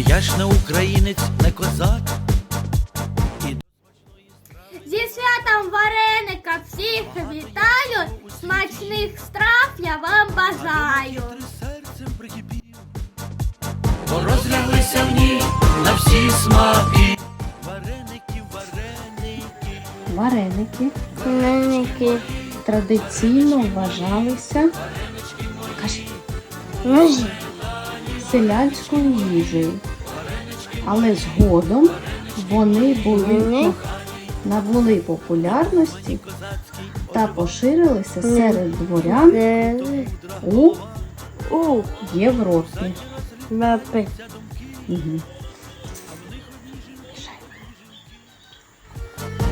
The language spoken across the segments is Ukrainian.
Я ж не українець, не козак. І Зі святом вареника всіх вітаю, смачних страв я вам бажаю. розляглися в ній на всі смаки. Вареники, вареники, Вареники Вареники. традиційно вважалися кажи, Ножі. селянською їжею, але згодом вони були набули популярності та поширилися серед дворян у у Європі. мапи.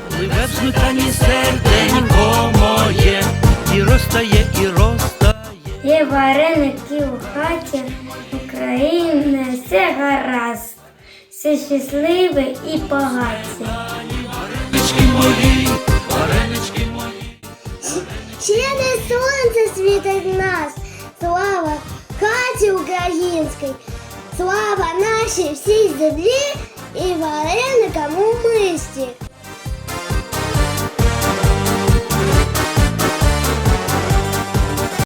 Пливе в сметані серденько моє, і розтає, і розтає. Є вареники у хаті, України все гаразд. Все щасливе і багаті. Не сонце світить нас, слава хаті українській, слава нашій всій землі і вареникам у мисті.